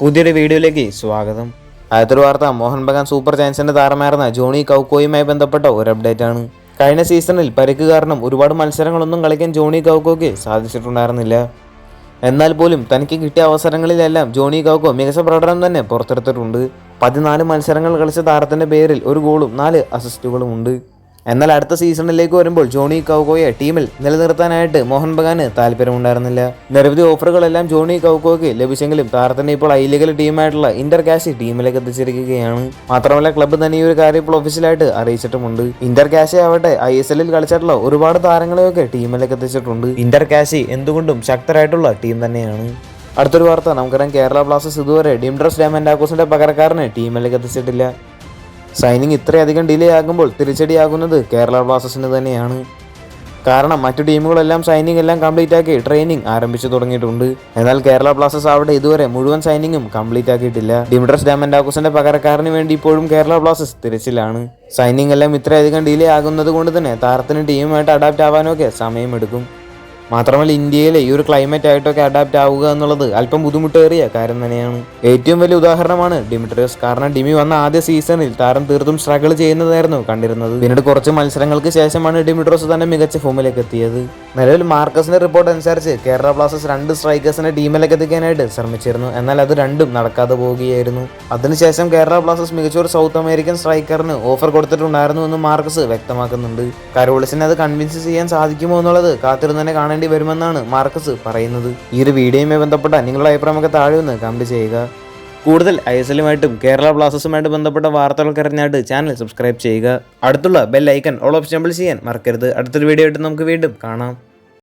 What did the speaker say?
പുതിയൊരു വീഡിയോയിലേക്ക് സ്വാഗതം. ആദ്യത്തെ വാർത്ത മോഹൻ ബഗാൻ സൂപ്പർ ജയൻസിന്റെ താരമായിരുന്ന ജോണി കൗക്കോയുമായി ബന്ധപ്പെട്ട ഒരു അപ്ഡേറ്റ് ആണ്. കഴിഞ്ഞ സീസണിൽ പരിക്ക് കാരണം ഒരുപാട് മത്സരങ്ങളൊന്നും കളിക്കാൻ ജോണി കൗക്കോയ്ക്ക് സാധിച്ചിട്ടുണ്ടായിരുന്നില്ല. എന്നാൽ പോലും തനിക്ക് കിട്ടിയ അവസരങ്ങളിലെല്ലാം ജോണി കൗക്കോ മികച്ച പ്രകടനം തന്നെ പുറത്തെടുത്തിട്ടുണ്ട്. പതിനാല് മത്സരങ്ങൾ കളിച്ച താരത്തിന്റെ പേരിൽ ഒരു ഗോളും നാല് അസിസ്റ്റുകളും ഉണ്ട്. എന്നാൽ അടുത്ത സീസണിലേക്ക് വരുമ്പോൾ ജോണി കൗക്കോയെ ടീമിൽ നിലനിർത്താനായിട്ട് മോഹൻ ബഗാന് താല്പര്യമുണ്ടായിരുന്നില്ല. നിരവധി ഓഫറുകളെല്ലാം ജോണി കൗക്കോയ്ക്ക് ലഭിച്ചെങ്കിലും താരത്തിന് ഇപ്പോൾ ഐ ലീഗൽ ടീമായിട്ടുള്ള ഇന്റർ കാശി ടീമിലേക്ക് എത്തിച്ചിരിക്കുകയാണ്. മാത്രമല്ല ക്ലബ്ബ് തന്നെ ഈ ഒരു കാര്യം ഇപ്പോൾ ഒഫീഷ്യലായിട്ട് അറിയിച്ചിട്ടുമുണ്ട്. ഇന്റർ കാശി ആവട്ടെ ഐ എസ് എല്ലിൽ കളിച്ചിട്ടുള്ള ഒരുപാട് താരങ്ങളെയൊക്കെ ടീമിലേക്ക് എത്തിച്ചിട്ടുണ്ട്. ഇന്റർ കാശി എന്തുകൊണ്ടും ശക്തരായിട്ടുള്ള ടീം തന്നെയാണ്. അടുത്തൊരു വാർത്ത നമുക്കറിയാം കേരള ബ്ലാസ്റ്റേഴ്സ് ഇതുവരെ ഡിംഡ്രസ് ഡാമൻഡാക്കോസിന്റെ പകരക്കാരനെ ടീമിലേക്ക് എത്തിച്ചിട്ടില്ല. സൈനിങ് ഇത്രയധികം ഡിലേ ആകുമ്പോൾ തിരിച്ചടിയാകുന്നത് കേരള ബ്ലാസ്റ്റേഴ്സിന് തന്നെയാണ്. കാരണം മറ്റു ടീമുകളെല്ലാം സൈനിങ് എല്ലാം കംപ്ലീറ്റ് ആക്കി ട്രെയിനിങ് ആരംഭിച്ചു തുടങ്ങിയിട്ടുണ്ട്. എന്നാൽ കേരള ബ്ലാസ്റ്റേഴ്സ് അവിടെ ഇതുവരെ മുഴുവൻ സൈനിങ്ങും കംപ്ലീറ്റ് ആക്കിയിട്ടില്ല. ഡിമിട്രസ് ഡാമൻഡാക്കോസിന്റെ പകരക്കാരന് വേണ്ടി ഇപ്പോഴും കേരള ബ്ലാസ്റ്റേഴ്സ് തിരച്ചിലാണ്. സൈനിങ് എല്ലാം ഇത്രയധികം ഡിലേ ആകുന്നത് കൊണ്ട് തന്നെ താരത്തിന് ടീമുമായിട്ട് അഡാപ്റ്റ് ആവാനൊക്കെ സമയമെടുക്കും. മാത്രമല്ല ഇന്ത്യയിലെ ഈ ഒരു ക്ലൈമറ്റ് ആയിട്ടൊക്കെ അഡാപ്റ്റ് ആവുക എന്നുള്ളത് അല്പം ബുദ്ധിമുട്ടേറിയ കാര്യം തന്നെയാണ്. ഏറ്റവും വലിയ ഉദാഹരണമാണ് ഡിമിട്രിയസ്. കാരണം ഡിമി വന്ന ആദ്യ സീസണിൽ താരം തീർത്തും സ്ട്രഗിൾ ചെയ്യുന്നതായിരുന്നു കണ്ടിരുന്നത്. പിന്നീട് കുറച്ച് മത്സരങ്ങൾക്ക് ശേഷമാണ് ഡിമിട്രോസ് തന്നെ മികച്ച ഫോമിലേക്ക് എത്തിയത്. നിലവിൽ മാർക്കസിന്റെ റിപ്പോർട്ട് അനുസരിച്ച് കേരള ബ്ലാസ്റ്റേഴ്സ് രണ്ട് സ്ട്രൈക്കേഴ്സിനെ ടീമിലേക്ക് എത്തിക്കാനായിട്ട് ശ്രമിച്ചിരുന്നു. എന്നാൽ അത് രണ്ടും നടക്കാതെ പോവുകയായിരുന്നു അതിനുശേഷം കേരള ബ്ലാസ്റ്റേഴ്സ് മികച്ച ഒരു സൗത്ത് അമേരിക്കൻ സ്ട്രൈക്കറിന് ഓഫർ കൊടുത്തിട്ടുണ്ടായിരുന്നു എന്ന് മാർക്കസ് വ്യക്തമാക്കുന്നുണ്ട്. കരോളിസിനെ അത് കൺവിൻസ് ചെയ്യാൻ സാധിക്കുമോ എന്നുള്ളത് കാത്തിരുന്ന് തന്നെ കാണേണ്ടി വരുമെന്നാണ് മാർക്കസ് പറയുന്നത്. ഈ ഒരു വീഡിയോയുമായി ബന്ധപ്പെട്ട നിങ്ങളുടെ അഭിപ്രായമൊക്കെ താഴെ ഒന്ന് കമന്റ് ചെയ്യുക. കൂടുതൽ ഐ എസ് എല്ലുമായിട്ടും കേരള ബ്ലാസ്റ്റേഴ്സുമായിട്ട് ബന്ധപ്പെട്ട വാർത്തകൾക്ക് അറിഞ്ഞായിട്ട് ചാനൽ സബ്സ്ക്രൈബ് ചെയ്യുക. അടുത്തുള്ള ബെൽ ഐക്കൺ ഓൾ ഓപ്ഷൻ ചെയ്യാൻ മറക്കരുത്. അടുത്തൊരു വീഡിയോ ആയിട്ട് നമുക്ക് വീണ്ടും കാണാം.